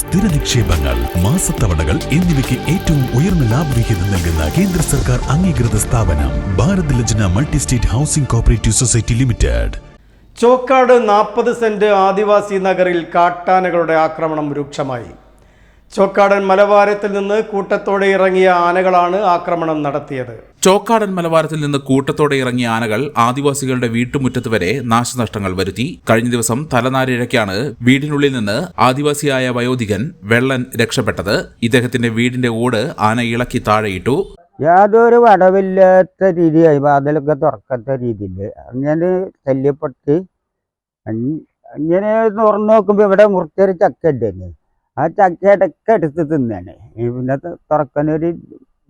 സ്ഥിര നിക്ഷേപങ്ങൾ മാസത്തവണകൾ എന്നിവയ്ക്ക് ഏറ്റവും ഉയർന്ന ലാഭവിഹിതം നൽകുന്ന കേന്ദ്ര സർക്കാർ അംഗീകൃത സ്ഥാപനം Bharat Lajna multi state housing cooperative society limited. Chokkad നാൽപ്പത് സെന്റ് ആദിവാസി നഗറിൽ കാട്ടാനകളുടെ ആക്രമണം രൂക്ഷമായി. ചോക്കാടൻ മലവാരത്തിൽ നിന്ന് കൂട്ടത്തോടെ ഇറങ്ങിയ ആനകളാണ് ആക്രമണം നടത്തിയത്. ചോക്കാടൻ മലവാരത്തിൽ നിന്ന് കൂട്ടത്തോടെ ഇറങ്ങിയ ആനകൾ ആദിവാസികളുടെ വീട്ടുമുറ്റത്ത് വരെ നാശനഷ്ടങ്ങൾ വരുത്തി. കഴിഞ്ഞ ദിവസം തലനാരിഴയ്ക്കാണ് വീടിനുള്ളിൽ നിന്ന് ആദിവാസിയായ വയോധികൻ വെള്ളൻ രക്ഷപ്പെട്ടത്. ഇദ്ദേഹത്തിന്റെ വീടിന്റെ ഓട് ആന ഇളക്കി താഴെയിട്ടു. യാതൊരു വടവില്ലാത്ത രീതിയായി വാതിലൊക്കെ തുറക്കാത്ത രീതിയിൽ അങ്ങനെ ശല്യപ്പെട്ട് അങ്ങനെ തുറന്നു നോക്കുമ്പോൾ ഇവിടെ മുറിച്ചൊരു ചക്ക ഉണ്ടെന്ന് ആ ചക്കയുടെ ഒക്കെ എടുത്ത് തിന്നാണ് പിന്നെ തുറക്കാനൊരു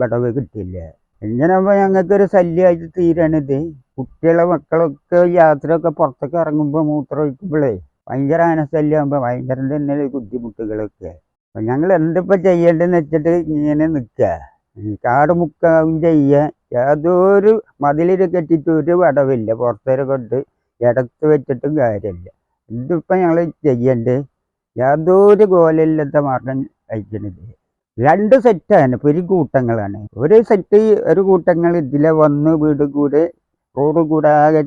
വടവ് കിട്ടിയില്ല. ഇങ്ങനെ ആകുമ്പോൾ ഞങ്ങൾക്കൊരു ശല്യമായിട്ട് തീരണത് കുട്ടികളെ മക്കളൊക്കെ യാത്രയൊക്കെ പുറത്തൊക്കെ ഇറങ്ങുമ്പോൾ മൂത്രം ഒഴിക്കുമ്പോഴേ ഭയങ്കര ആനശല്യമാകുമ്പോൾ ഭയങ്കര തന്നെ ബുദ്ധിമുട്ടുകളൊക്കെ. അപ്പം ഞങ്ങൾ എന്തിപ്പോൾ ചെയ്യേണ്ടതെന്ന് വെച്ചിട്ട് ഇങ്ങനെ നിൽക്കുക കാട് മുക്കാവും ചെയ്യുക യാതൊരു മതിലിൽ കെട്ടിയിട്ട് ഒരു വടവില്ല. പുറത്തേരെ കൊണ്ട് ഇടത്ത് വെച്ചിട്ടും കാര്യമില്ല. ഇതിപ്പോൾ ഞങ്ങൾ ചെയ്യേണ്ടത്? യാതൊരു കോലമില്ലാത്ത മാർഗം അയക്കണത് രണ്ട് സെറ്റ് ആണ് ഒരു കൂട്ടങ്ങളാണ് ഒരു സെറ്റ് ഒരു കൂട്ടങ്ങൾ ഇതിലെ വന്ന് വീട് കൂടെ റോഡ് കൂടാകെ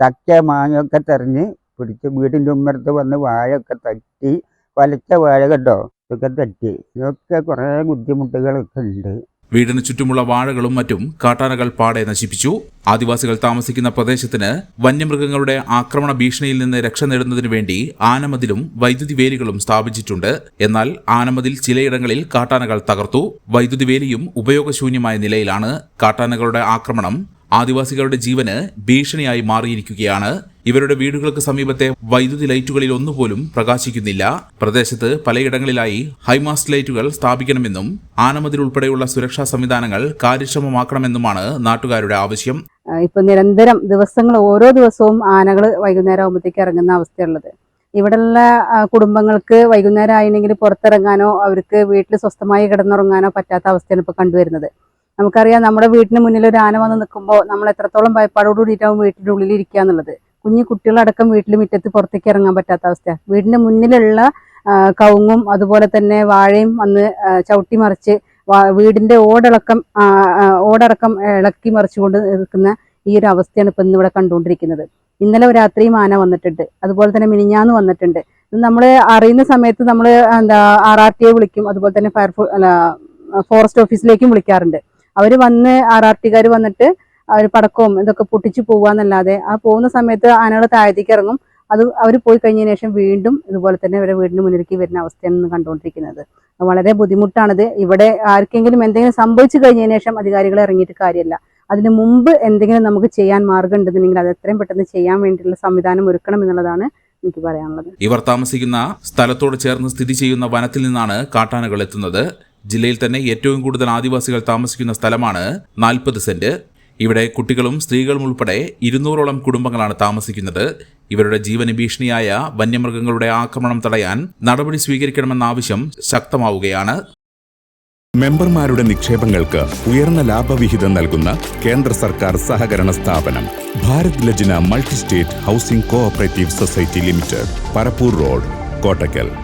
ചക്ക മാങ്ങയൊക്കെ തെറിഞ്ഞ് പിടിച്ച് വീടിന്റെ ഉമ്മരത്ത് വന്ന് വാഴയൊക്കെ തട്ടി വലച്ച വാഴ കേട്ടോ ഇതൊക്കെ തട്ടി. ഇതൊക്കെ കുറേ ബുദ്ധിമുട്ടുകളൊക്കെ ഉണ്ട്. വീടിന് ചുറ്റുമുള്ള വാഴകളും മറ്റും കാട്ടാനകൾ പാടെ നശിപ്പിച്ചു. ആദിവാസികൾ താമസിക്കുന്ന പ്രദേശത്തിന് വന്യമൃഗങ്ങളുടെ ആക്രമണ ഭീഷണിയിൽ നിന്ന് രക്ഷ നേടുന്നതിനു വേണ്ടി ആനമതിലും വൈദ്യുതി വേലികളും സ്ഥാപിച്ചിട്ടുണ്ട്. എന്നാൽ ആനമതിൽ ചിലയിടങ്ങളിൽ കാട്ടാനകൾ തകർത്തു. വൈദ്യുതി വേലിയും ഉപയോഗശൂന്യമായ നിലയിലാണ് കാട്ടാനകളുടെ ആക്രമണം ആദിവാസികളുടെ ജീവന് ഭീഷണിയായി മാറിയിരിക്കുകയാണ്. ഇവരുടെ വീടുകൾക്ക് സമീപത്തെ വൈദ്യുതി ലൈറ്റുകളിൽ ഒന്നുപോലും പ്രകാശിക്കുന്നില്ല. പ്രദേശത്ത് പലയിടങ്ങളിലായി ഹൈമാസ്റ്റ് ലൈറ്റുകൾ സ്ഥാപിക്കണമെന്നും ആനമതിൽ ഉൾപ്പെടെയുള്ള സുരക്ഷാ സംവിധാനങ്ങൾ കാര്യക്ഷമമാക്കണമെന്നുമാണ് നാട്ടുകാരുടെ ആവശ്യം. ഇപ്പൊ നിരന്തരം ദിവസങ്ങൾ ഓരോ ദിവസവും ആനകൾ വൈകുന്നേരം ആകുമ്പോഴത്തേക്ക് ഇറങ്ങുന്ന അവസ്ഥയുള്ളത് ഇവിടെയുള്ള കുടുംബങ്ങൾക്ക് വൈകുന്നേരം ആയിരുന്നെങ്കിൽ പുറത്തിറങ്ങാനോ അവർക്ക് വീട്ടിൽ സ്വസ്ഥമായി കിടന്നുറങ്ങാനോ പറ്റാത്ത അവസ്ഥയാണ് ഇപ്പൊ കണ്ടുവരുന്നത്. നമുക്കറിയാം നമ്മുടെ വീട്ടിന് മുന്നിൽ ഒരു ആന വന്ന് നിൽക്കുമ്പോൾ നമ്മൾ എത്രത്തോളം ഭയപ്പാടോട് കൂടിയിട്ടാവും വീട്ടിന്റെ ഉള്ളിൽ ഇരിക്കുക എന്നുള്ളത്. കുഞ്ഞു കുട്ടികളടക്കം വീട്ടിൽ മുറ്റത്ത് പുറത്തേക്ക് ഇറങ്ങാൻ പറ്റാത്ത അവസ്ഥ വീടിന്റെ മുന്നിലുള്ള കവുങ്ങും അതുപോലെ തന്നെ വാഴയും വന്ന് ചവിട്ടി മറിച്ച് വീടിന്റെ ആ, ഓടടക്കം ഇളക്കി മറിച്ചുകൊണ്ട് നിൽക്കുന്ന ഈ ഒരു അവസ്ഥയാണ് ഇപ്പൊ ഇന്ന് ഇവിടെ കണ്ടുകൊണ്ടിരിക്കുന്നത്. ഇന്നലെ രാത്രിയും ആന വന്നിട്ടുണ്ട്. അതുപോലെ തന്നെ മിനിഞ്ഞാന്ന് വന്നിട്ടുണ്ട്. നമ്മൾ അറിയുന്ന സമയത്ത് നമ്മൾ എന്താ ആർ ആർ വിളിക്കും. അതുപോലെ തന്നെ ഫയർഫോ ഫോറസ്റ്റ് ഓഫീസിലേക്കും വിളിക്കാറുണ്ട്. അവർ വന്ന് ആർ വന്നിട്ട് അവർ പടക്കവും ഇതൊക്കെ പൊട്ടിച്ചു പോവാന്നല്ലാതെ ആ പോകുന്ന സമയത്ത് ആനകൾ താഴത്തേക്ക് ഇറങ്ങും. അത് അവർ പോയി കഴിഞ്ഞതിന് ശേഷം വീണ്ടും ഇതുപോലെ തന്നെ ഇവരെ വീടിന് മുന്നിലേക്ക് വരുന്ന അവസ്ഥയാണ് കണ്ടുകൊണ്ടിരിക്കുന്നത്. വളരെ ബുദ്ധിമുട്ടാണിത്. ഇവിടെ ആർക്കെങ്കിലും എന്തെങ്കിലും സംഭവിച്ചു കഴിഞ്ഞതിന് ശേഷം അധികാരികൾ ഇറങ്ങിയിട്ട് കാര്യമില്ല അതിന് മുമ്പ് എന്തെങ്കിലും നമുക്ക് ചെയ്യാൻ മാർഗം ഉണ്ടെന്നുണ്ടെങ്കിൽ അത് എത്രയും പെട്ടെന്ന് ചെയ്യാൻ വേണ്ടിയിട്ടുള്ള സംവിധാനം ഒരുക്കണം എന്നുള്ളതാണ് എനിക്ക് പറയാനുള്ളത്. ഇവർ താമസിക്കുന്ന സ്ഥലത്തോട് ചേർന്ന് സ്ഥിതി ചെയ്യുന്ന വനത്തിൽ നിന്നാണ് കാട്ടാനകൾ എത്തുന്നത്. ജില്ലയിൽ തന്നെ ഏറ്റവും കൂടുതൽ ആദിവാസികൾ താമസിക്കുന്ന സ്ഥലമാണ് നാൽപ്പത് സെന്റ്. ഇവിടെ കുട്ടികളും സ്ത്രീകളും ഉൾപ്പെടെ ഇരുന്നൂറോളം കുടുംബങ്ങളാണ് താമസിക്കുന്നത്. ഇവരുടെ ജീവന് ഭീഷണിയായ വന്യമൃഗങ്ങളുടെ ആക്രമണം തടയാൻ നടപടി സ്വീകരിക്കണമെന്ന ആവശ്യം ശക്തമാവുകയാണ്. മെമ്പർമാരുടെ നിക്ഷേപങ്ങൾക്ക് ഉയർന്ന ലാഭവിഹിതം നൽകുന്ന കേന്ദ്ര സർക്കാർ സഹകരണ സ്ഥാപനം Bharat Lajna multi state housing cooperative society limited Parappur road Kottakkal.